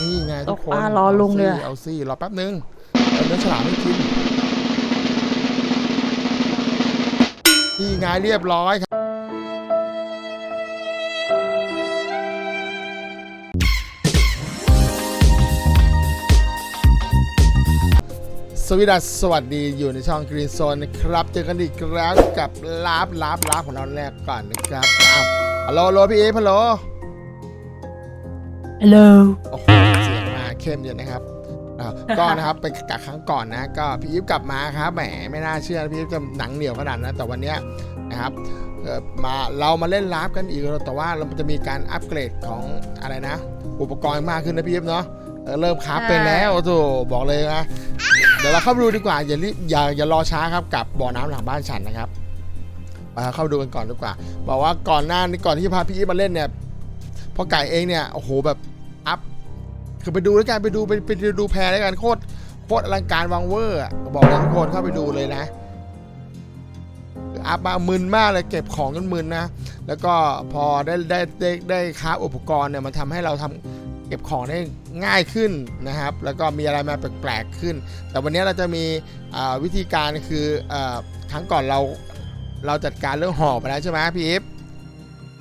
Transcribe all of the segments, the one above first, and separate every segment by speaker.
Speaker 1: นี่ไงทุกคน
Speaker 2: ตกปลารอลุงเลย
Speaker 1: เอาซี่เอาซี่รอแป๊บนึงเอาเนื้อฉลามให้กินนี่ไงเรียบร้อยครับ สวีดัสสวัสดีอยู่ในช่อง Green Zone นะครับ เจอกันอีกแล้วกับลาบลาบลาบของเราแรกก่อนนะครับอ้าวฮัลโหลฮัลโหลพี่เอฟฮัลโหล
Speaker 2: ฮัลโหล
Speaker 1: โอ้โห เสียงมาเข้มอยู่นะครับอ่าก็นะครับเป็นกับครั้งก่อนนะ ก็พี่อีฟกลับมาครับแหมไม่น่าเชื่อพี่อีฟจะหนังเหนียวขนาดนั้นแต่วันเนี้ยนะครับเอ่อมาเรามาเล่นลาบกันอีกแล้วแต่ว่าเราจะมีการอัปเกรดของอะไรนะ อุปกรณ์มากขึ้นนะพี่อีฟเนาะเออเริ่มคราฟเป็นแล้วโอ้โหบอกเลยนะเดี๋ยวเราเข้าไปดูดีกว่าอย่ารีบอย่าอย่ารอช้าครับกับบ่อน้ำหลังบ้านฉันนะครับมาเข้าไปดูกันก่อนดีกว่า บอกว่าก่อนหน้านี้ก่อนที่จะพาพี่อีฟมาเล่นเนี่ยพ่อไก่เองเนี่ยโอ้โหแบบอัพ คือไปดูแล้วกันไปดูไปไปดูแพรแล้วกันโคตรโคตรอลังการวังเวอร์อะบอกเลยทุกคนเข้าไปดูเลยนะอัพมามึนมากเลยเก็บของจนมึนนะ แล้วก็พอได้ได้ได้ได้ค้าอุปกรณ์เนี่ยมันทำให้เราทำเก็บของได้ง่ายขึ้นนะครับ แล้วก็มีอะไรมาแปลกๆขึ้น แต่วันนี้เราจะมีอ่าวิธีการคืออาครั้งก่อนเราเราจัดการเรื่องหอบไปแล้วใช่ไหมพี่อีฟ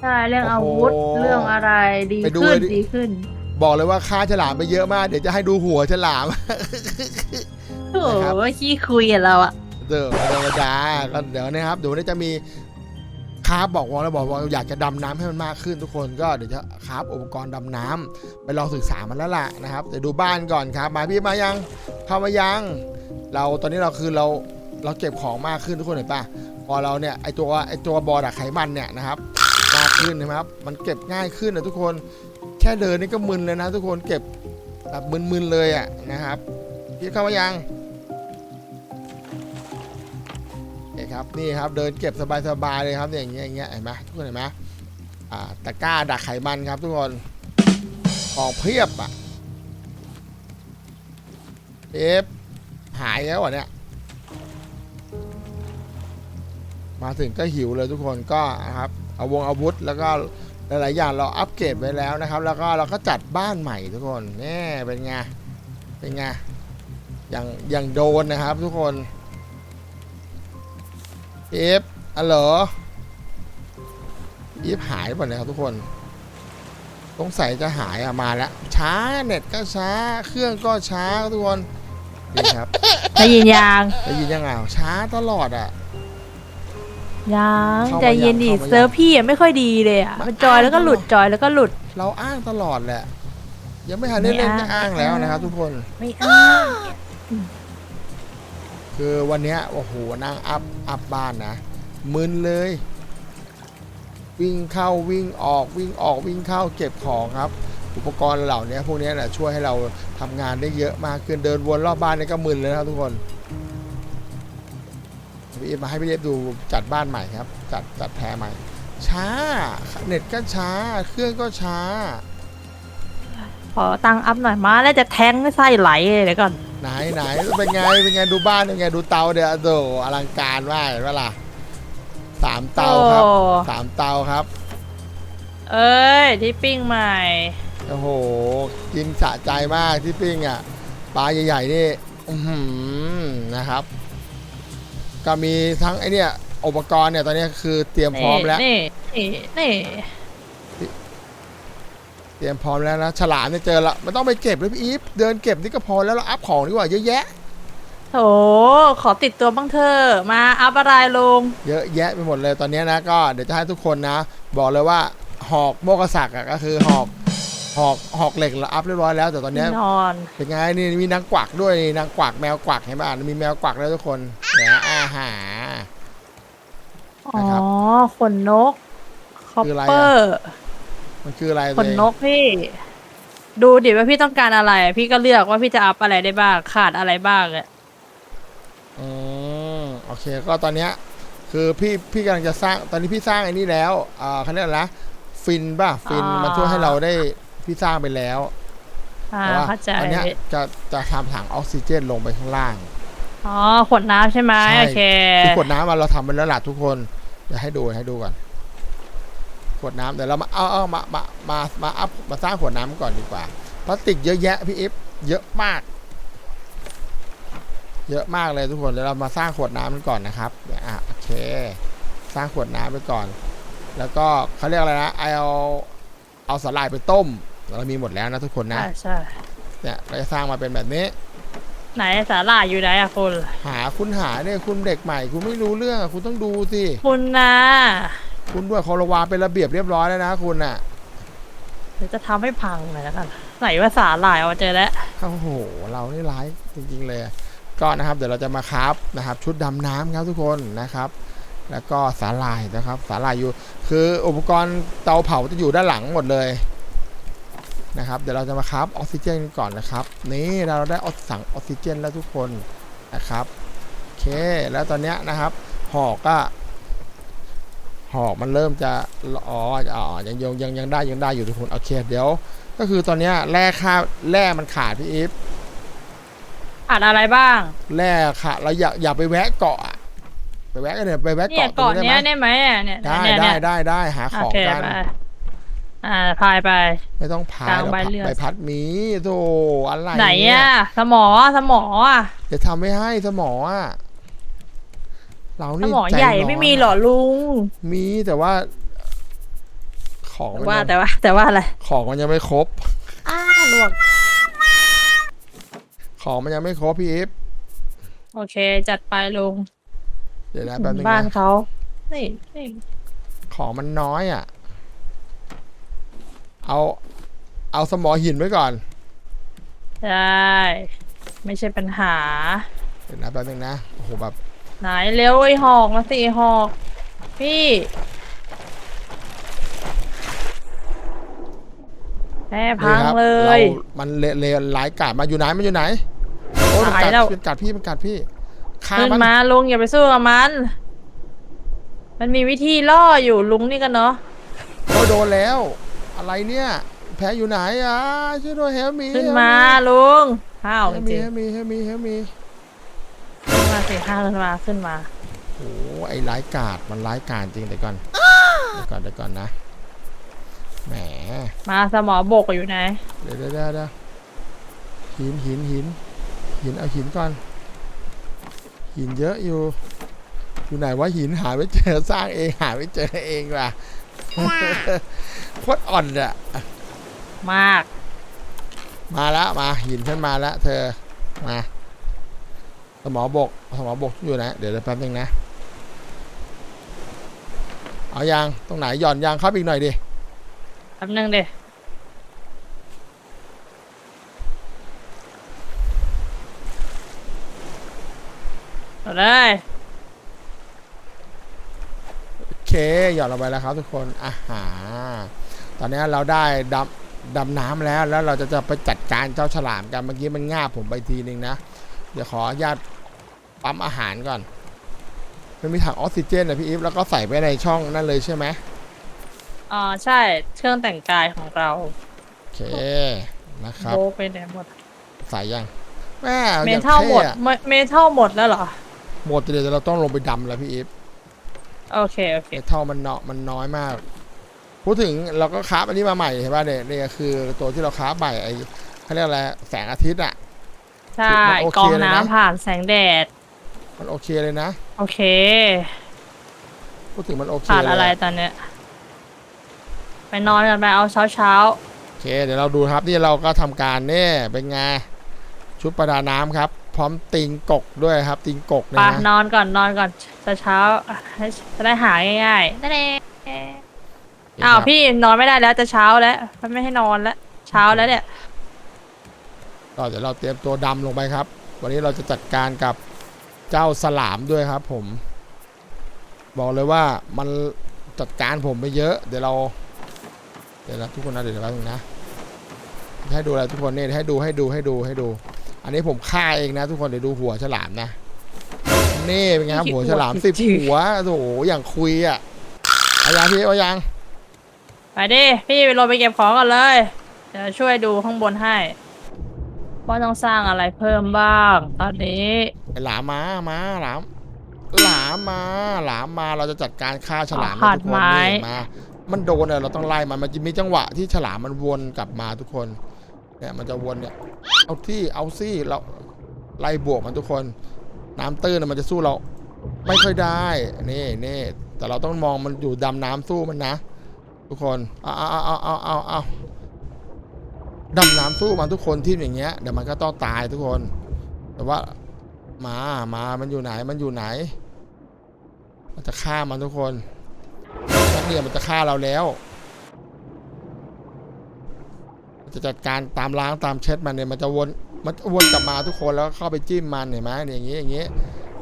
Speaker 2: ใช่เรื่องอาวุธ
Speaker 1: โอ้โห
Speaker 2: เรื่องอะไรดี
Speaker 1: ไปดู
Speaker 2: ขึ้น
Speaker 1: เลยดิ
Speaker 2: ดีขึ้น
Speaker 1: บอกเลยว่าค่าฉลามไปเยอะมาก เดี๋ยวจะให้ดูหัวฉลาม
Speaker 2: โอ้
Speaker 1: นะครับ
Speaker 2: โหขี้คุยกับเราอะ
Speaker 1: เดี๋ยวธรรมดาก็เดี๋ยวนะครับเดี๋ยววันนี้จะมีคราฟบอกว่าเราบอกว่าอยากจะดำน้ำให้มันมากขึ้นทุกคนก็เดี๋ยวจะคราฟอุปกรณ์ดำน้ำไปลองศึกษามันแล้วล่ะนะครับเดี๋ยวดูบ้านก่อนครับมาพี่มายังเข้ามายัง เราตอนนี้เราคือเราเราเก็บของมากขึ้นทุกคนเห็นปะพอเราเนี่ยไอตัวไอตัวบอดักไขมันเนี่ยนะครับมากขึ้นนะครับ มันเก็บง่ายขึ้นนะทุกคนแค่เดินนี่ก็มึนเลยนะ ทุกคนเก็บแบบมึนๆเลยอะนะครับพี่เข้ามายังนี่ครับนี่ครับเดินเก็บสบายๆเลยครับอย่างเงี้ยอย่างเงี้ยเห็นไหมทุกคนเห็นไหมอ่าตะกร้าดักไขมันครับ ทุกคนของเพียบอะเอฟหายแล้ววะเนี่ยมาถึงก็หิวเลยทุกคนก็นะครับเอาวงอาวุธแล้วก็ หลาย ๆ อย่างเราอัปเกรดไว้แล้วนะครับ แล้วก็เราก็จัดบ้านใหม่ทุกคนนี่เป็นไงเป็นไงอย่างอย่างโดนนะครับทุกคนอีฟอัลโหลอีฟหายหมดเลยครับทุกคนสงสัยจะหายอะมาแล้ว ช้าเน็ตก็ช้า เครื่องก็ช้าครับทุกคนนี่ครับ
Speaker 2: ได้ยินยัง
Speaker 1: ได้ยินยังไงช้าตลอดอะ
Speaker 2: ยัง
Speaker 1: เข้ามา
Speaker 2: ใจเย็นดิ
Speaker 1: ยังเข้ามายัง
Speaker 2: เซิร์ฟพี่อะไม่ค่อยดีเลยอะ
Speaker 1: มา
Speaker 2: มันจอยแล้วก็หลุดจอยแล้วก็หลุด
Speaker 1: เราอ้างตลอดแหละ ยังไม่ทันได้เล่น
Speaker 2: ไม่
Speaker 1: ก็
Speaker 2: อ้าง
Speaker 1: อ้างแล้วนะครับทุกคน
Speaker 2: ไม่อ้าง
Speaker 1: คือวันเนี้ยโอ้โหนั่งอัพอัพบ้านนะมึนเลย วิ่งเข้าวิ่งออกวิ่งออกวิ่งเข้าเก็บของครับ อุปกรณ์เหล่านี้พวกนี้นะช่วยให้เราทำงานได้เยอะมากขึ้นเดินวนรอบบ้านนี่ก็มึนเลยนะครับทุกคน พี่เอฟมาให้พี่เอฟดูจัดบ้านใหม่ครับ จัดจัดแพรใหม่ ช้า เน็ตก็ช้า เครื่องก็ช้า
Speaker 2: ขอตังค์อัพหน่อยมาแล้วจะแทงให้ไส้ไหลเลยเดี๋ยวก่อน
Speaker 1: ไหนไหนเป็นไงเป็นไงดูบ้านเป็นไงดูเตาเดี๋ยวโดอลังการมากเห็นปะล่ะสามเตาครับ
Speaker 2: โอ้
Speaker 1: สามเตาครับ
Speaker 2: เอ้ยที่ปิ้งใหม่
Speaker 1: โอ้โห กินสะใจมากที่ปิ้งอะ ปลาใหญ่ๆนี่ อือหือนะครับ ก็มีทั้งไอเนี่ยอุปกรณ์เนี่ยตอนนี้คือเตรียมพร้อมแล้ว
Speaker 2: นี่นี่นี่
Speaker 1: เตรียมพร้อมแล้วนะฉลามเนี่ยเจอละไม่ต้องไปเก็บเลยพี่อีฟเดินเก็บนี่ก็พอแล้วเราอัพของดีกว่าเยอะแยะ
Speaker 2: โถขอติดตัวบ้างเถอะมาอัพอะไรลง
Speaker 1: เยอะแยะไปหมดเลยตอนนี้นะก็เดี๋ยวจะให้ทุกคนนะ บอกเลยว่าหอกโมกษักอะก็คือหอก หอกหอกเหล็กเราอัพเรียบร้อยแล้วแต่ตอนเนี้ย
Speaker 2: นอน
Speaker 1: เป็นไงนี่มีนางกวักด้วยนี่นางกวักแมวกวักเห็นป่ะมีแมวกวักแล้วทุกคนเดี๋ยวอาหาร
Speaker 2: อ๋อ
Speaker 1: นะครับ
Speaker 2: ขนนกคอป
Speaker 1: คืออะไรอะ
Speaker 2: เปอร์
Speaker 1: มันคืออะไร
Speaker 2: ข
Speaker 1: ตัวนเอง
Speaker 2: นกพี่ ดูดิว่าพี่ต้องการอะไร พี่ก็เลือกว่าพี่จะอัพอะไรได้บ้าง ขาดอะไรบ้างอะ
Speaker 1: อืมโอเคก็ตอนเนี้ยคือพี่พี่กำลังจะสร้างตอนนี้พี่สร้างไอ้นี่แล้วอ่าเขาเรียกอะไรนะฟินป่ะฟินมันช่วยให้เราได้ พี่สร้างไปแล้ว
Speaker 2: อ่า
Speaker 1: แต่ว่า
Speaker 2: เข้าใจ
Speaker 1: อันเนี้ยจะจะทำถังออกซิเจนลงไปข้างล่าง
Speaker 2: อ๋อ ขวดน้ำใช่ไหม
Speaker 1: ใช่
Speaker 2: โอเค
Speaker 1: คือขวดน้ำมาเราทำไปแล้วล่ะทุกคนเดี๋ยวให้ดูให้ดูก่อนขวดน้ำเดี๋ยวเรามาเอาเอามามามามาอัพมาสร้างขวดน้ำก่อนดีกว่าพลาสติกเยอะแยะพี่อิฟเยอะมาก เยอะมากเลยทุกคนเดี๋ยวเรามาสร้างขวดน้ำกันก่อนนะครับเนี่ยอะโอเค สร้างขวดน้ำไปก่อน แล้วก็เขาเรียกอะไรนะเอาเอาสาหร่ายไปต้ม เรามีหมดแล้วนะทุกคนนะ
Speaker 2: ใช่ใช่
Speaker 1: เนี่ยเราจะสร้างมาเป็นแบบนี้
Speaker 2: ไหนสาหร่ายอยู่ไหนอะคุณ
Speaker 1: หาคุณหาเนี่ยคุณเด็กใหม่ คุณไม่รู้เรื่องอะคุณต้องดูสิ
Speaker 2: คุณนะ
Speaker 1: คุณด้วยคอรวาเป็นระเบียบเรียบร้อยแล้วนะคุณอะ
Speaker 2: เดี๋ยวจะทำให้พังเลยแล้วกันไหนว่าสาหร่ายเอามาเจอแล้ว
Speaker 1: โอ้โห เรานี่ร้ายจริงๆเลย ก็นะครับ เดี๋ยวเราจะมาครับนะครับ ชุดดำน้ำครับทุกคนนะครับ แล้วก็สาหร่ายนะครับ สาหร่ายอยู่ คืออุปกรณ์เตาเผาจะอยู่ด้านหลังหมดเลย นะครับเดี๋ยวเราจะมาครับออกซิเจนกันก่อนนะครับ นี่เราได้ออกสั่งออกซิเจนแล้วทุกคนนะครับโอเคแล้วตอนเนี้ยนะครับ หอกก็หอกมันเริ่มจะอ๋ออ๋อยังยังยังยังได้ยังได้อยู่ทุกคนโอเคเดี๋ยว ก็คือตอนเนี้ยแร่ค่าแร่มันขาดพี่อีฟ
Speaker 2: ขาดอะไรบ้าง
Speaker 1: แร่ขาดเราอย่าอย่าไปแวะเกาะอะไปแวะกันเนี่ยไปแวะ
Speaker 2: เนี่ย
Speaker 1: เกาะตรง
Speaker 2: เกาะเนี้ย
Speaker 1: ได้ไหม
Speaker 2: ได้ไหมอะเนี่ย
Speaker 1: ได้
Speaker 2: เนี่ย
Speaker 1: ได้
Speaker 2: เนี่ย
Speaker 1: ได้ได้หาข
Speaker 2: โอ
Speaker 1: อง
Speaker 2: เค
Speaker 1: กัน
Speaker 2: ไป อ่าพายไป
Speaker 1: ไม่ต้องพาย
Speaker 2: กลาง
Speaker 1: หรอก
Speaker 2: ใบเลื่อน
Speaker 1: ใบพัดหมีโธ่อะไร
Speaker 2: ไหน
Speaker 1: เย
Speaker 2: อะสมอสมออะ
Speaker 1: เดี๋ยวทำไม่ให้สมออะเรา
Speaker 2: ส
Speaker 1: นี่
Speaker 2: มอ
Speaker 1: ใจ
Speaker 2: ใหญ่
Speaker 1: ร้อน
Speaker 2: ไม่มีเหรอลุง
Speaker 1: มีแต่ว่า ของมัน
Speaker 2: ว่า
Speaker 1: ยัง
Speaker 2: แต่ว่า แต่ว่าอะไร
Speaker 1: ของมันยังไม่ครบ
Speaker 2: อ้าลวก
Speaker 1: ของมันยังไม่ครบพี่อีฟ
Speaker 2: โอเค จัดไปลุง
Speaker 1: เดี๋ยวนะแป๊บนึง
Speaker 2: บ้าน
Speaker 1: นะ
Speaker 2: เขานี่นี่
Speaker 1: ของมันน้อยอะ เอาเอาสมอหินไว้ก่อน
Speaker 2: ได้ ไม่ใช่ปัญหา
Speaker 1: เดี๋ยวนะแป๊บนึงนะโอ้โหแบบ
Speaker 2: ไหนเร็วไอ้หอกมาสิหอก พี่แม่พัง
Speaker 1: นี่ครับ
Speaker 2: เลย
Speaker 1: รามันเลเลหลายกาดมาอยู่ไหนมันอยู่ไหนโอ้ยมัน
Speaker 2: หาย
Speaker 1: กัด
Speaker 2: แล้ว
Speaker 1: มันกัดพี่มันกัดพี่ฆ่า
Speaker 2: ขึ้น
Speaker 1: มัน
Speaker 2: มาลุงอย่าไปสู้กับมัน มันมีวิธีล่ออยู่ลุงนี่กันเนาะ
Speaker 1: โอ้ยโดนแล้ว อะไรเนี่ยแพ้อยู่ไหนอะช่วยด้วยเฮลมี
Speaker 2: ขึ้นมาลุงห้าว
Speaker 1: เฮ
Speaker 2: จ
Speaker 1: ลมี
Speaker 2: ริง
Speaker 1: เฮลมีเฮลมีเฮลมี
Speaker 2: ๆขึ้นมาสิห้าวขึ้นมาขึ้นมา
Speaker 1: โอ้โหไอ้ร้ายกาดมันร้ายกาดจริงเดี๋ยวก่อนเดี๋ยวก่อนเดี๋ยวก่อนนะแหม
Speaker 2: มาสมอบกอยู่ไหน
Speaker 1: เดี๋ยวเดี๋ยวเดี๋ยวเดี๋ยวหินหินหินหินเอาหินก่อน หินเยอะอยู่ อยู่ไหนว่าหินหาไม่เจอสร้างเองหาไม่เจอเองว่ะ โคตรอ่อนอะ
Speaker 2: มาก
Speaker 1: มาแล้วมาหินขึ้นมาแล้วเธอมาสมอบกสมอบกอยู่นะเดี๋ยวเดี๋ยวแป๊บนึงนะเอายางตรงไหนหย่อนยางเข้าไปอีกหน่อยดิ
Speaker 2: แป๊บนึงเดเอาเลย
Speaker 1: โอ เคหย่อนลงไปแล้วครับทุกคนอ่าหาตอนนี้เราได้ดำดำน้ำแล้วแล้วเราจะจะไปจัดการเจ้าฉลามกันเมื่อกี้มันง่าบผมไปทีนึงนะ เดี๋ยวขออนุญาตปั๊มอาหารก่อนมันมีถังออกซิเจนนะพี่อีฟแล้วก็ใส่ไว้ในช่องนั่นเลยใช่ไหม
Speaker 2: อ๋อใช่เครื่องแต่งกายของเรา
Speaker 1: โอเคนะครับ
Speaker 2: โบกไปไหนหมด
Speaker 1: ใส่ยังแม่
Speaker 2: เม
Speaker 1: อย่าง
Speaker 2: ทัลหมด
Speaker 1: ท่อะ
Speaker 2: เมเมทัลหมดแล้วเหรอ
Speaker 1: หมดเดี๋ยวเราต้องลงไปดำแล้วพี่อีฟ
Speaker 2: โอเค โอเค
Speaker 1: เมทัลมันเนาะมันน้อยมาก พูดถึงเราก็คราฟอันนี้มาใหม่เห็นป่ะเนี่ยนี่คือตัวที่เราคราฟใหม่ไอ้เขาเรียกอะไรแสงอาทิตย์อะ
Speaker 2: ใช่
Speaker 1: มันโอเค
Speaker 2: กรอง
Speaker 1: เลยนะ
Speaker 2: น้ำผ่านแสงแดด
Speaker 1: มันโอเคเลยนะ
Speaker 2: โอเค
Speaker 1: พูดถึงมันโอเค
Speaker 2: ขาด
Speaker 1: เลย
Speaker 2: อะไรตอนเนี้ย ไปนอนกันไปเอาเช้าเช้า
Speaker 1: โอเค เดี๋ยวเราดูครับนี่เราก็ทำการเนี่ยเป็นไงชุดประดาน้ำครับ พร้อมติงกกด้วยครับติงกก
Speaker 2: ๆ
Speaker 1: เน
Speaker 2: ไป
Speaker 1: ยนะ
Speaker 2: นอนก่อนนอนก่อนจะเช้าให้จะได้หาง่ายๆนั่นเอง
Speaker 1: นี่
Speaker 2: อ้าว
Speaker 1: ครับ
Speaker 2: พี่นอนไม่ได้แล้วจะเช้าแล้วมันไม่ให้นอนแล้วเช้าแล้วเนี่ย
Speaker 1: ก็เดี๋ยวเราเตรียมตัวดำลงไปครับ วันนี้เราจะจัดการกับเจ้าสลามด้วยครับ ผม บอกเลยว่ามันจัดการผมไปเยอะ เดี๋ยวเรา เดี๋ยวนะทุกคนนะเดี๋ยวแป๊บนึงนะให้ดูอะไรทุกคนเนี่ยให้ดูให้ดูให้ดูให้ดู อันนี้ผมฆ่าเองนะ ทุกคนเดี๋ยวดูหัวฉลามนะ นี่เป็นไงครับหัวฉลามสิบหัวโอ้โหอย่างคุยอะเอายางพี่เอายาง
Speaker 2: ไปดิพี่ไปลงไปเก็บของก่อนเลยเดี๋ยวช่วยดูข้างบนให้ ว่าต้องสร้างอะไรเพิ่มบ้าง ตอนนี้
Speaker 1: ไอ้หลามมามาหลามหลามมาหลามมาเราจะจัดการฆ่าฉลาม
Speaker 2: อ๋อ
Speaker 1: นะทุกคน
Speaker 2: ขาดไม้
Speaker 1: นี่มา มันโดนอะเราต้องไล่มันมันจะมีจังหวะที่ฉลามมันวนกลับมาทุกคน เนี่ยมันจะวนเนี่ย เอาที่เอาซี่เราไล่บวกมันทุกคน น้ำตื้นมันจะสู้เรา ไม่ค่อยได้นี่นี่แต่เราต้องมองมันอยู่ดำน้ำสู้มันนะ ทุกคนเอาเอาเอาเอาเอาเอาดำน้ำสู้มันทุกคนที่อย่างเงี้ยเดี๋ยวมันก็ต้องตายทุกคน แต่ว่ามามามันอยู่ไหนมันอยู่ไหน มันจะฆ่ามันทุกคนนักเรียนมันจะฆ่าเราแล้ว มัน จะจัดการตามล้างตามเช็ดมันเนี่ยมันจะวนมันจะวนกลับมาทุกคนแล้วเข้าไปจิ้มมันเห็นไหมเนี่ยอย่างนี้อย่างนี้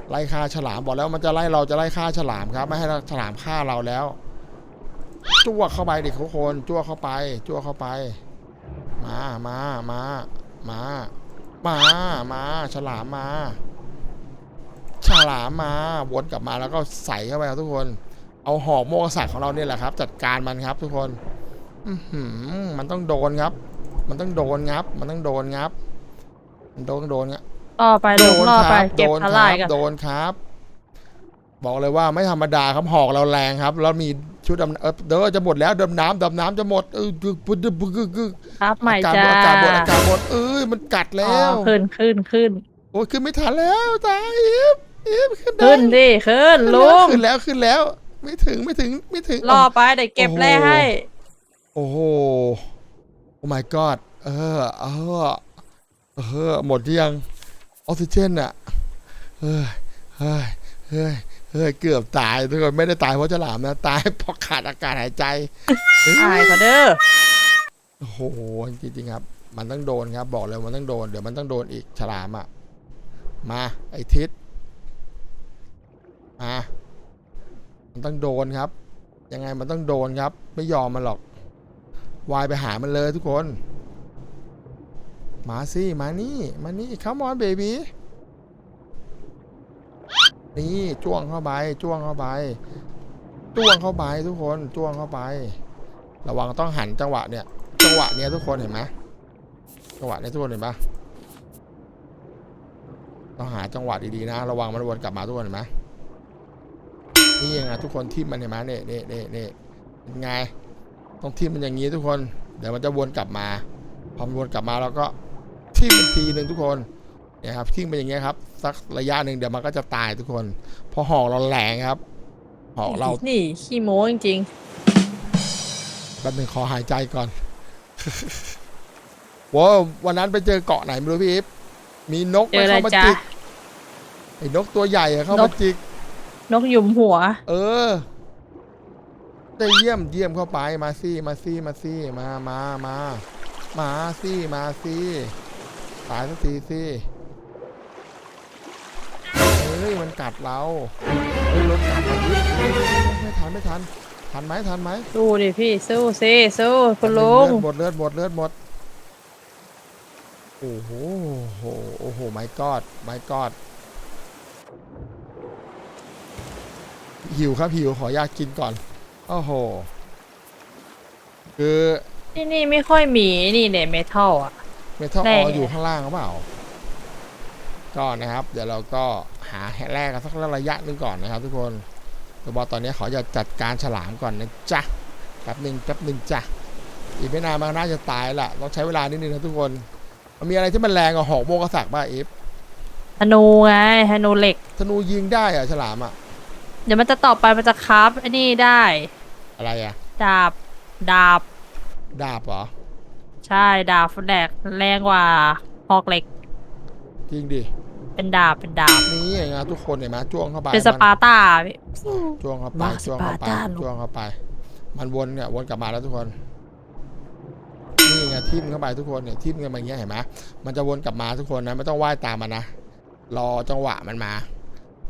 Speaker 1: ไล่ฆ่าฉลามบอกแล้วมันจะไล่เราจะไล่ฆ่าฉลามครับ ไม่ให้ฉลามฆ่าเราแล้วจ้วเข้าไปด็กทุกคนจ้วเข้าไปจ้วเข้าไป มามามามามามาฉลามมาฉลามมาวนกลับมาแล้วก็ใส่เข้าไปครับทุกคน เอาหอกโมกษัตริย์ของเราเนี่ยแหละครับ จัดการมันครับทุกคน อืมันต้องโดนครับ มันต้องโดนงับ มันต้องโดนงับมันโดนโดนงับ
Speaker 2: ล่อไปลงล่อไปเก็บ
Speaker 1: โดน
Speaker 2: ท
Speaker 1: ค
Speaker 2: ลา
Speaker 1: รั
Speaker 2: ย
Speaker 1: บ
Speaker 2: กัน
Speaker 1: โดนครับ บอกเลยว่าไม่ธรรมดาครับหอกเราแรงครับ แล้วมีชุดดำเออเด้อจะหมดแล้วดำน้ำดำน้ำจะหมดเออปึ๊บปึ๊บปึ๊บปึ๊บปึ๊บ
Speaker 2: ครับใหม่
Speaker 1: อากาศ
Speaker 2: จ้า
Speaker 1: หมดอากาศหมดอากาศหมดเอ้ยมันกัด
Speaker 2: อ๋
Speaker 1: แล้
Speaker 2: อ
Speaker 1: ว
Speaker 2: ขึ้นขึ้นขึ้น
Speaker 1: โอ้ยขึ้นไม่ทันแล้วตายอีฟอีฟขึ้นได้
Speaker 2: ขึ้นดิขึ้นลุง
Speaker 1: ขึ้นแล้วขึ้นแล้ว ไม่ถึงไม่ถึงไม่ถึง
Speaker 2: ล่อไปเดี๋ยวเก็บ
Speaker 1: โอ้โห
Speaker 2: แร่ให้
Speaker 1: โอ้โหโอ้ my god เออเออเออหมดหรือยังออกซิเจนอะเฮ้ยเฮ้ยเฮ้ยเฮ้ยเกือบตายทุกคนไม่ได้ตายเพราะฉลามนะ ตายเพราะขาดอากาศหายใจ
Speaker 2: ตายก็เด้อ
Speaker 1: โอ้โหจริงๆครับ มันต้องโดนครับ บอกเลยมันต้องโดนเดี๋ยวมันต้องโดนอีกฉลามอะมาไอทิศมามันต้องโดนครับ ยังไงมันต้องโดนครับ ไม่ยอมมันหรอก วายไปหามันเลยทุกคน มาสิ มานี่ มานี่ come on baby นี่จ้วงเข้าไปจ้วงเข้าไปจ้วงเข้าไปทุกคนจ้วงเข้าไป ระวังต้องหันจังหวะเนี่ย จังหวะเนี้ยทุกคนเห็นไหมจังหวะเนี้ยทุกคนเห็นปะต้องหาจังหวะดีๆนะ ระวังมันวนกลับมาทุกคนเห็นไหมนี่ยังไงทุกคนที่มันเห็นไหมเนี่ยเนี่ยเนี่ยเนี่ยเป็นไง ต้องทิ่มมันอย่างนี้ทุกคน เดี๋ยวมันจะวนกลับมาพอมันวนกลับมาเราก็ทิ่มมันทีหนึ่งทุกคนเนี่ยครับทิ่มไปอย่างเงี้ยครับสักระยะหนึ่งเดี๋ยวมันก็จะตายทุกคนเพราะหอกเราแรงครับ หอกเรา
Speaker 2: นี่ขี้โม้จริง
Speaker 1: แป๊บหนึงขอหายใจก่อนว้าววันนั้นไปเจอเกาะไหนไม่รู้พี่อิฟมีนก
Speaker 2: ๆเจ
Speaker 1: มั
Speaker 2: อนอะไร
Speaker 1: เข้ามา
Speaker 2: จ้า
Speaker 1: จิกไอ้นกตัวใหญ่อะเข้ามาน
Speaker 2: ก
Speaker 1: จิก
Speaker 2: นกหยุมหัว
Speaker 1: เออ ได้เยี่ยมเยี่ยมเข้าไปมาซี่มาซี่มาซี่มามามามาซี่มาซี่ตายสักทีสิเฮ้ยมันกัดเราเฮ้ยรถกัดเราดิไม่ทันไม่ทันทันไหมทันไหม
Speaker 2: สู้ดิพี่สู้สิสู้คุณลุง
Speaker 1: เลือดหมดเลือดหมดเลือดหมดโอ้โหโอ้โหโอ้โหไม่กอดไม่กอดหิวครับหิวขออยากกินก่อน โอ้โห คือ
Speaker 2: ที่นี่ไม่ค่อยมีนี่เนี่ยเมทัลอะ
Speaker 1: เมทัล
Speaker 2: แร่
Speaker 1: อออยู่ข้างล่างหรือเปล่า ก็นะครับ เดี๋ยวเราก็หาแห่แรกกันสักระยะหนึงก่อนนะครับ ทุกคนแต่บอกตอนนี้ขอจะจัดการฉลามก่อนนะจ๊ะแป๊บหนึ่งแป๊บหนึ่งจ้ะอีกไม่นานมันน่าจะตายละต้องใช้เวลานิดนึงนะทุกคน มันมีอะไรที่มันแรงกว่าหอกโมกษักบ้าอีฟ
Speaker 2: ธนูไงธนูเหล็ก
Speaker 1: ธนูยิงได้อะฉลามอะ
Speaker 2: เดี๋ยวมันจะต่อไปมันจะคราฟไอ้นี่ได้
Speaker 1: อะไรอะ
Speaker 2: ดาบ ดาบ
Speaker 1: ดาบเหรอ
Speaker 2: ใช่ดาบแดกแรงกว่าหอกเหล็ก
Speaker 1: จริงดิ
Speaker 2: เป็นดาบเป็นดาบ
Speaker 1: นี่ไงทุกคนเห็นไหมจ้วงเข้าไป
Speaker 2: เป็นส
Speaker 1: มัน
Speaker 2: ปาร์ตาพี่
Speaker 1: จ้วงเข้าไป
Speaker 2: บ้า
Speaker 1: จ้วงเข้าไป
Speaker 2: สปาร์ตาลูก
Speaker 1: จ้วงเข้าไป มันวนเนี่ยวนกลับมาแล้วทุกคนนี่ไงทิ่มเข้าไปทุกคนเนี่ยทิ่มกันมาอย่างเงี้ยเห็นไหมมันจะวนกลับมาทุกคนนะไม่ต้องว่ายตามมันนะรอจังหวะมันมา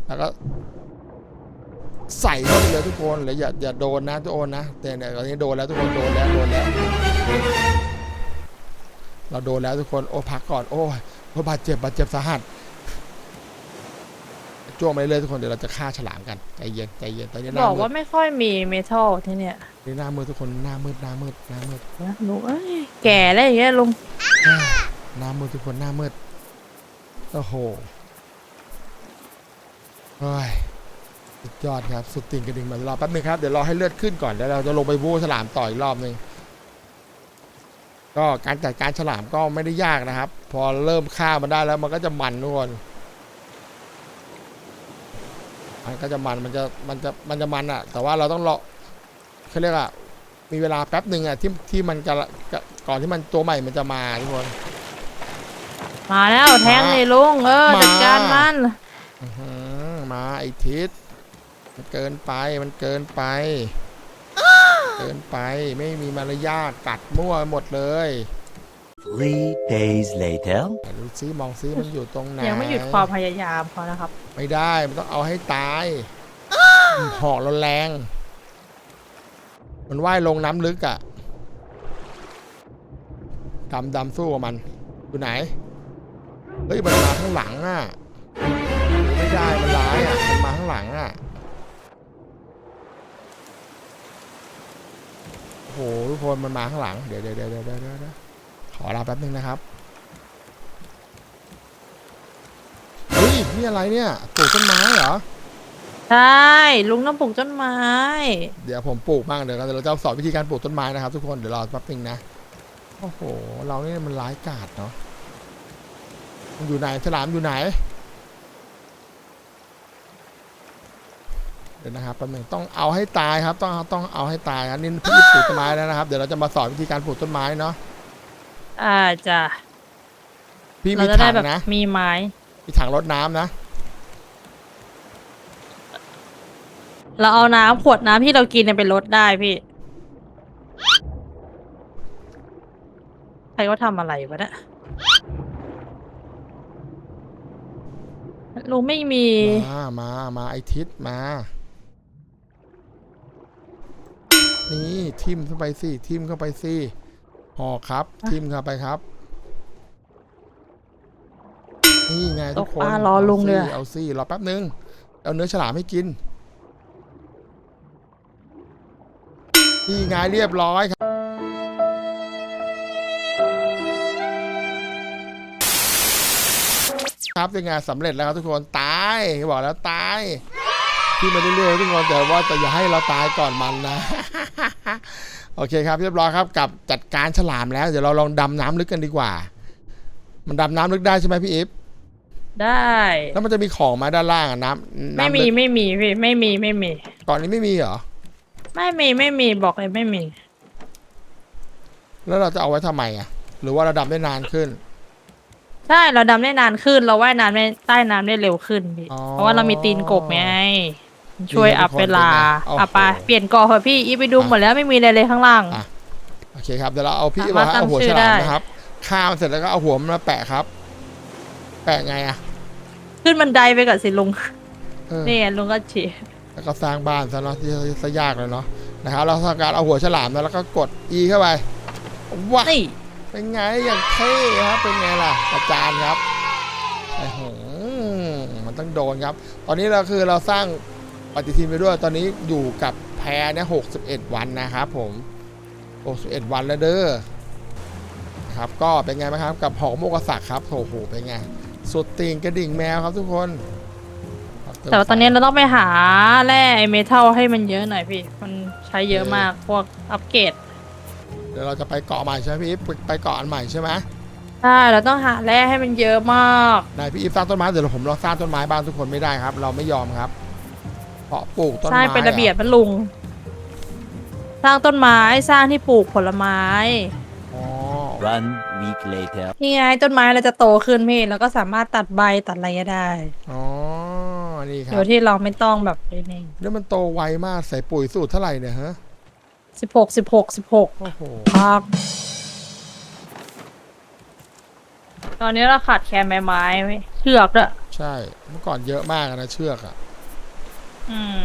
Speaker 1: แล้วก็ ใส่เข้าไปเลยทุกคนเลยอย่าอย่าโดนนะทุกคนนะแต่เนี่ยตอนนี้โดนแล้วทุกคนโดนแล้วโดนแล้ว เราโดนแล้วทุกคนโอ้พักก่อนโอ้ยโอ้ยบาดเจ็บบาดเจ็บสาหัสจ้วงไปเรื่อยทุกคนเดี๋ยวเราจะฆ่าฉลามกันใจเย็นใจเย็นตอนนี้ห
Speaker 2: บ
Speaker 1: น้า
Speaker 2: อก
Speaker 1: มื
Speaker 2: ว่า
Speaker 1: ด
Speaker 2: ไม่ค่อยมีเมทัลที่เนี่ย
Speaker 1: นี่หน้ามืดทุกคนหน้ามืดหน้ามืดหน้ามืด
Speaker 2: นะลุงเอ้ยแก่แล้วอย่างเงี้ยลุง
Speaker 1: หน้ามืดทุกคนหน้ามืดโอ้โหเฮ้ย สุดยอดครับ สุดติ่งกระดิ่งมันรอแป๊บนึงครับ เดี๋ยวรอให้เลือดขึ้นก่อน แล้วเราจะลงไปวู้ฉลามต่ออีกรอบหนึ่งก็การจัดการฉลามก็ไม่ได้ยากนะครับ พอเริ่มฆ่ามันได้แล้วมันก็จะมันทุกคนมันก็จะมันมันจะมันจะมันจะมันอะแต่ว่าเราต้องรอเขาเรียกอะมีเวลาแป๊บหนึ่งอะที่ที่มันจะก่อนที่มันตัวใหม่มันจะมาทุกคน
Speaker 2: มาแล้วแทงเลยลุงเออ
Speaker 1: มา
Speaker 2: จัดการมัน
Speaker 1: อื้อหือมาไอทิศ มันเกินไปมันเกินไป เกินไปไม่มีมารยาทกัดมั่วหมดเลย
Speaker 3: Three days later.
Speaker 1: ไหนดูซิมองซิมันอยู่ตรงไหน
Speaker 2: ยังไม่หยุดความพยายามพอนะครับ
Speaker 1: ไม่ได้มันต้องเอาให้ตายหอกเราแรง มันว่ายลงน้ำลึกอะ่ะดำดำสู้กับมัน อยู่ไหน เฮ้ยมันมาข้างหลังอะ่ะ ไม่ได้มันร้ายอะ่ะมันมาข้างหลังอะ่ โอ้โหทุกคนมันมาข้างหลังเดี๋ยวเดี๋ยวเดี๋ยวเดี๋ยวเดี๋ยวเดี๋ยวขอลาแป๊บนึงนะครับ เฮ้ย นี่อะไรเนี่ย ปลูกต้นไม้เหรอ
Speaker 2: ใช่ ลุงต้องปลูกต้นไม้
Speaker 1: เดี๋ยวผมปลูกบ้างเดี๋ยวเราจะสอนวิธีการปลูกต้นไม้นะครับ ทุกคน เดี๋ยวรอแป๊บนึงนะ โอ้โห เรานี่มันร้ายกาจเนาะมันอยู่ไหนฉลามอยู่ไหน ดี๋ยวนะครับแป๊บนึงต้องเอาให้ตายครับต้องต้องเอาให้ตายครับนี่พี่ปลูกต้นไม้แล้วนะครับ เดี๋ยวเราจะมาสอนวิธีการปลูกต้นไม้เนาะ
Speaker 2: อ่าจ้ะ
Speaker 1: พี่
Speaker 2: เรา
Speaker 1: มี
Speaker 2: จะได้
Speaker 1: ถัง
Speaker 2: แบบ
Speaker 1: นะ
Speaker 2: มีไม้
Speaker 1: มีถังรดน้ำนะ
Speaker 2: เราเอาน้ำขวดน้ำที่เรากินเนี่ยไปลดได้พี่ ใครก็ทำอะไรวะเนี่ยลุงไม่มี
Speaker 1: มามามาไอทิศมา นี่ทิมเข้าไปสิทิมเข้าไปสิห่อครับ ทิมเข้าไปครับ นี่ไงทุกคน
Speaker 2: ตกปลารอลุงเลย
Speaker 1: เอาสิรอแป๊บนึง เอาเนื้อฉลามให้กิน นี่ไงเรียบร้อยครับ ครับเป็นไงสำเร็จแล้วครับทุกคนตายบอกแล้วตาย ที่มาเรื่อยๆทุกคนแต่ว่าจะอย่าให้เราตายก่อนมันนะ โอเคครับ เรียบร้อยครับกับจัดการฉลามแล้ว เดี๋ยวเราลองดำน้ำลึกกันดีกว่า มันดำน้ำลึกได้ใช่ไหมพี่อิฟ
Speaker 2: ได้
Speaker 1: แล้วมันจะมีของมาด้านล่างอะน้ำ
Speaker 2: ไม่
Speaker 1: น้ำ
Speaker 2: มี
Speaker 1: ลึก
Speaker 2: ไม่มีพี่ไม่มีไม่มี
Speaker 1: ก่อนนี้ไม่มีเหรอ
Speaker 2: ไม่มีไม่มีบอกเลยไม่มี
Speaker 1: แล้วเราจะเอาไว้ทำไมอะหรือว่าเราดำได้นานขึ้น
Speaker 2: ใช่เราดำได้นานขึ้นเราว่ายน้ำได้ใต้น้ำได้เร็วขึ้นพี่
Speaker 1: อ๋อ
Speaker 2: เพราะว่าเรามีตีนกบไง ช่วย
Speaker 1: นี่
Speaker 2: อัพ
Speaker 1: ทุกคน
Speaker 2: เวลา
Speaker 1: เป็นไงโอ้โห
Speaker 2: อะไปเปลี่ยนเกาะเถอะพี่อีฟไปดู
Speaker 1: อะ
Speaker 2: หมดแล้วไม่มีอะไรเลยข้างล่าง
Speaker 1: อะ โอเคครับเดี๋ยวเราเอาพี่
Speaker 2: สามารถ
Speaker 1: ว่าเอาหัว
Speaker 2: ตั้งชื่
Speaker 1: ฉ
Speaker 2: อ
Speaker 1: ลาม
Speaker 2: ได้
Speaker 1: นะครับข้ามนเสร็จแล้วก็เอาหัวมันมาแปะครับ แปะไงอะ
Speaker 2: ขึ้นบันไดไปก่อนสิลุง
Speaker 1: เออ
Speaker 2: นี่ไงลุงก็ฉี
Speaker 1: แล้วก็สร้างบ้านซะเนาะที่ที่ซะยากเลยเนาะนะครับเราทำการเอาหัวฉลามนะแล้วก็กด E เข้าไปว้า
Speaker 2: นี่
Speaker 1: เป็นไงอย่างเท่ครับเป็นไงล่ะอาจารย์ครับโอ้โหมันต้องโดนครับ ตอนนี้เราคือเราสร้าง ปฏิทินไปด้วยตอนนี้อยู่กับแพรเนี่ยหกสิบเอ็ดวันนะครับผมหกสิบเอ็ดวันแล้วเด้อนะครับก็เป็นไงบ้างครับกับหอกโมกษักครับโอ้โหเป็นไงสุดติ่งกระดิ่งแมวครับทุกคนครับเม
Speaker 2: แต่ว่าตอนนี้
Speaker 1: ไฟ
Speaker 2: เราต้องไปหาแร่ไอเมทัลให้มันเยอะหน่อยพี่ มันใช้เยอะมากพวกอัปเกรด
Speaker 1: เดี๋ยวเราจะไปเกาะใหม่ใช่ไหมพี่อีฟไปไปเกาะอันใหม่ใช่ไหม
Speaker 2: ใช่เราต้องหาแร่ให้มันเยอะมาก
Speaker 1: นายพี่อีฟสร้างต้นไม้เดี๋ยวผมลองสร้างต้นไม้บ้านทุกคนไม่ได้ครับ เราไม่ยอมครับ เพาะปลูกต้น
Speaker 2: ใช่
Speaker 1: ไม้
Speaker 2: เป็นระเบียบมันลุง สร้างต้นไม้สร้างที่ปลูกผลไม้
Speaker 1: อ๋อ
Speaker 3: One week later.
Speaker 2: นี่ไงต้นไม้เราจะโตขึ้นพี่แล้วก็สามารถตัดใบตัดอะไรก็ได้
Speaker 1: อ๋อ นี่ครั
Speaker 2: โด
Speaker 1: บ
Speaker 2: ยที่เราไม่ต้องแบบนี่
Speaker 1: แล้วมันโตไวมากใส่ปุ๋ยสูตรเท่าไหร่เนี่ยฮะ
Speaker 2: สิบหกสิบหกสิบหก
Speaker 1: โอ้โห
Speaker 2: พักตอนนี้เราขาดแคลนใบไม้ไว้เชือกด้วย
Speaker 1: ใช่ เมื่อก่อนเยอะมากอะนะเชือกอะ
Speaker 2: อืม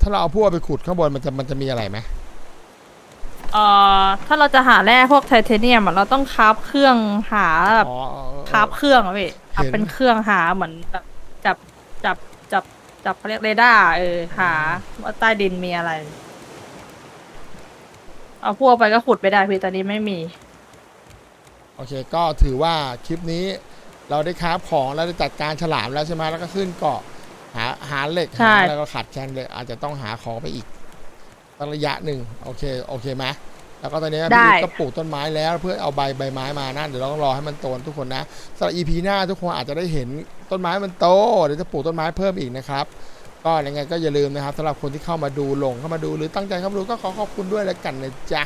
Speaker 1: ถ้าเราเอาพวกไปขุดข้างบนมันจะมันจะมีอะไรไหม
Speaker 2: เอ่อ ถ้าเราจะหาแร่พวกไทเทเนียมอะเราต้องคราฟเครื่องหาแบบ
Speaker 1: อ๋อเออเออ
Speaker 2: คราฟเครื่องอะพี่คราฟ
Speaker 1: เห็น
Speaker 2: เป็นเครื่องหาเหมือนแบบจับจับจับจับเขาเรียกเรดาร์เออหาว่าใต้ดินมีอะไร เอาพวกไปก็ขุดไปได้พี่ตอนนี้ไม่มี
Speaker 1: โอเค ก็ถือว่าคลิปนี้ เราได้คราฟของแล้วได้จัดการฉลามแล้วใช่ไหมแล้วก็ขึ้นเกาะหาหาเหล็ก
Speaker 2: ใช่
Speaker 1: หาแล้วก็ขาดแคลนเหล็กอาจจะต้องหาของไปอีกสักระยะหนึ่งโอเคโอเคไหมแล้วก็ตอนนี้
Speaker 2: ได้
Speaker 1: พี่ก็ปลูกต้นไม้แล้วเพื่อเอาใบใบไม้มานั่นเดี๋ยวเราต้องรอให้มันโตนะทุกคนนะสำหรับ EP หน้าทุกคนอาจจะได้เห็นต้นไม้มันโตเดี๋ยวจะปลูกต้นไม้เพิ่มอีกนะครับ ก็ยังไงก็อย่าลืมนะครับสำหรับคนที่เข้ามาดูหลงเข้ามาดูหรือตั้งใจเข้ามาดูก็ขอขอบคุณด้วยแล้วกันนะจ๊ะ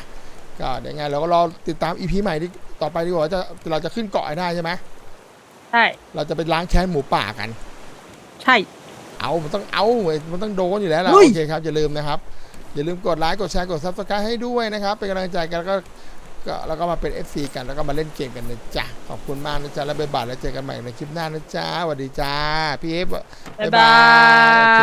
Speaker 1: ก็เดี๋ยวยังไงเราก็รอติดตาม EP ใหม่ที่ต่อไปดีกว่าว่าจะเราจะขึ้นเกาะให้ได้ใช่ไหม
Speaker 2: ใช่
Speaker 1: เราจะไปล้างแค้นหมูป่ากัน
Speaker 2: ใช่
Speaker 1: เอามันต้องเอาเว้ยมันต้องโดนอยู่แล้วล่ะ
Speaker 2: เฮ้ย
Speaker 1: โอเคครับ อย่าลืมนะครับ อย่าลืมกดไลค์กดแชร์กด subscribe ให้ด้วยนะครับ เป็นกำลังใจกันแล้วก็ก็แล้วก็มาเป็น FC กันแล้วก็มาเล่นเกมกันนะจ๊ะขอบคุณมากนะจ๊ะแล้วบ๊ายบายแล้วเจอกันใหม่ในคลิปหน้านะจ๊ะสวัสดีจ้าพี่เอฟ
Speaker 2: บ๊ายบาย
Speaker 1: โอเค